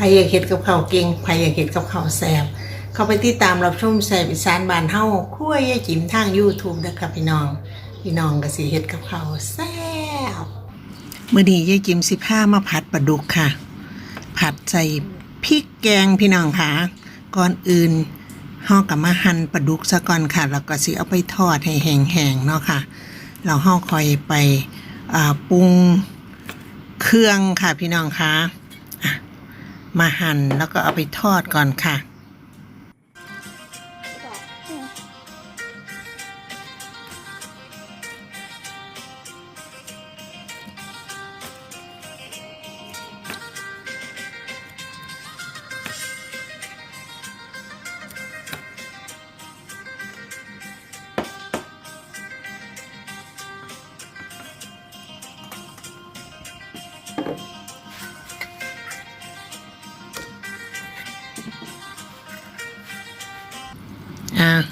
รอยากเห็ดกับข้าวเก่งใครอยากเห็ดกับข้าวแซ่บเข้าไปติดตามรับชมแซ่บอีสานบานเฮาคั่วยายจิ๋มทาง YouTube นะครับพี่น้อง พี่น้องก็สิเฮ็ดกับข้าวแซ่บมื้อนี้ยายจิ๋มสิพามาผัดปลาดุกค่ะ ผัดใส่พริกแกงพี่น้องค่ะก่อนอื่นเฮาก็มาหั่นปลาดุกซะก่อนค่ะ แล้วก็สิเอาไปทอดให้แห้งๆเนาะค่ะเฮาค่อคอยไปปรุงเครื่องค่ะพี่น้องคะ่ะ มาหั่นแล้วก็เอาไปทอดก่อนค่ะ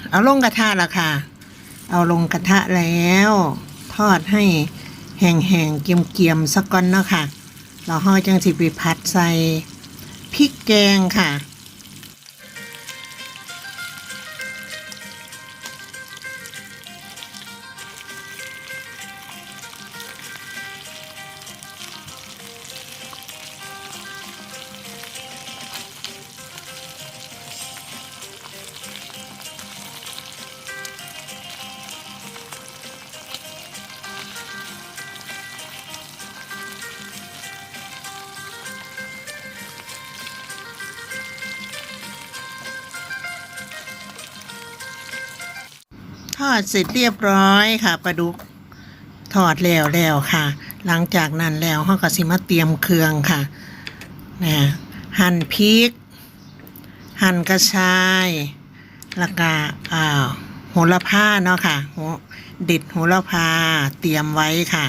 เอาลงกระทะละค่ะ เอาลงกระทะแล้ว ทอดให้แห้งๆเกียมๆสักก้อนเนาะค่ะเราห่อจังสิไปผัดใส่พริกแกงค่ะ ทอดเสร็จเรียบร้อยค่ะปลาดุกทอดแล้วแล้วค่ะ หลังจากนั้นแล้วเขาก็สิมาเตรียมเครื่องค่ะนะหั่นพริก หั่นกระชายแล้วก็อ่าโหระพาเนาะค่ะโหเด็ดโหระพาเตรียมไว้ค่ะ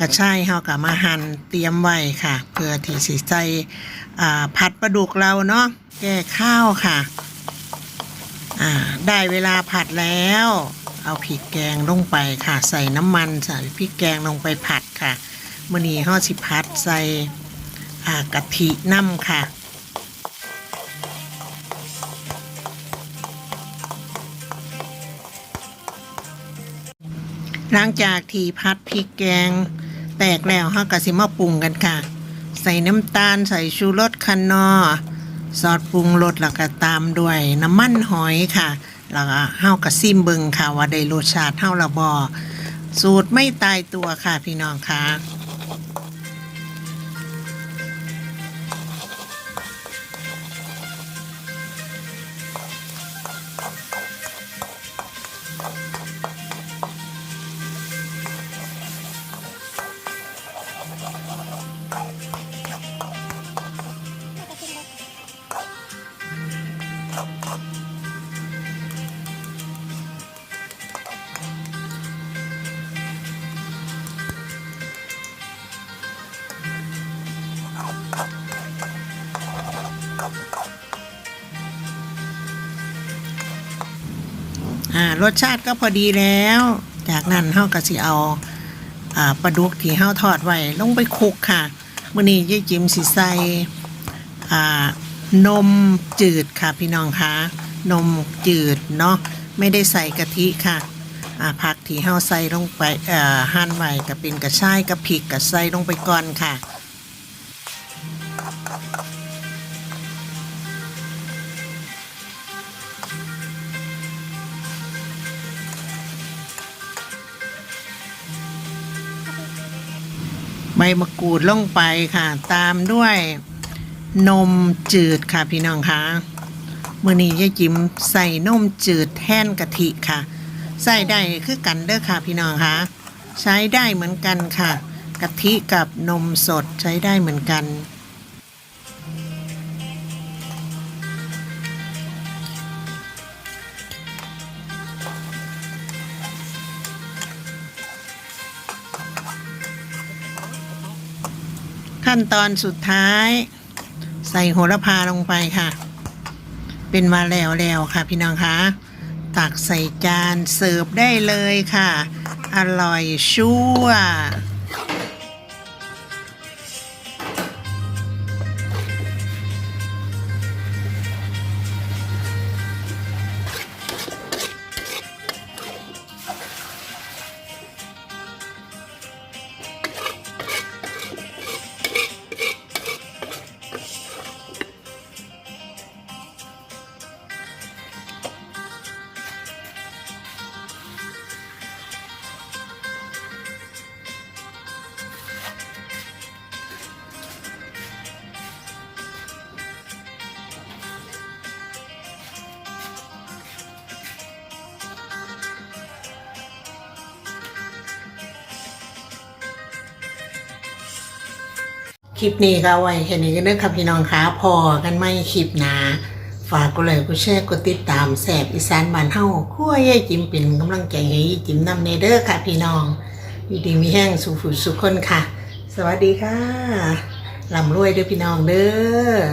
กระชายเขาก็มาหั่นเตรียมไว้ค่ะ เพื่อที่สิใส่อ่าผัดปลาดุกเราเนาะแก้ข้าวค่ะ อ่าได้เวลาผัดแล้ว เอาพริกแกงลงไปค่ะ ใส่น้ำมันใส่พริกแกงลงไปผัดค่ะมื่อนี้ห่อสิผัดใส่อ่ากะทิน้ำค่ะหลังจากที่พัดพริกแกง แตกแล้วเฮาก็สิมาปรุงกันค่ะ ใส่น้ำตาลใส่ชูรสคันนอ ซอสปรุงรสแล้วก็ตามด้วยน้ำมันหอยค่ะแล้วก็เฮาก็ซิมเบิงค่ะว่าได้รสชาติเฮาละบอสูตรไม่ตายตัวค่ะพี่น้องค่ะ อ่ารสชาติก็พอดีแล้ว จากนั้นเฮาก็สิเอาอ่าปลาดุกที่เฮาทอดไว้ลงไปคลุกค่ะมื้อนี้ยายจิมสิใส่อ่านมจืดค่ะพี่น้องคะนมจืดเนาะไม่ได้ใส่กะทิค่ะอ่าผักที่เฮาใส่ลงไปอ่อหั่นไว้ก็เป็นกระชายกับพริกก็ใส่ลงไปก่อนค่ะ ใบมะกรูดลงไปค่ะ ตามด้วยนมจืดค่ะพี่น้องคะมื่อนี้ยายจิ๋มใส่นมจืดแทนกะทิค่ะ ใส่ได้คือกันเด้อค่ะพี่น้องคะใช้ได้เหมือนกันค่ะกะทิกับนมสดใช้ได้เหมือนกัน ขั้นตอนสุดท้าย ใส่โหระพาลงไปค่ะ เป็นมาแล้วแล้วค่ะ พี่น้องคะตักใส่จานเสิร์ฟได้เลยค่ะ อร่อยชั่ว คลิปนี้ก็ไว้แค่นี้ก็เด้อค่ะพี่น้องคะพอกันไม่คลิปหนาฝากกดไลค์กดแชร์กดติดตามแสบอีสานบ้านเฮาคั่วยายจิมเป็นกำลังใจให้ยายจิมนำเนเด้อค่ะพี่น้องอยู่ดีมีแห้งสุขสุขคนค่ะ สวัสดีค่ะลำรวยเด้อพี่น้องเด้อ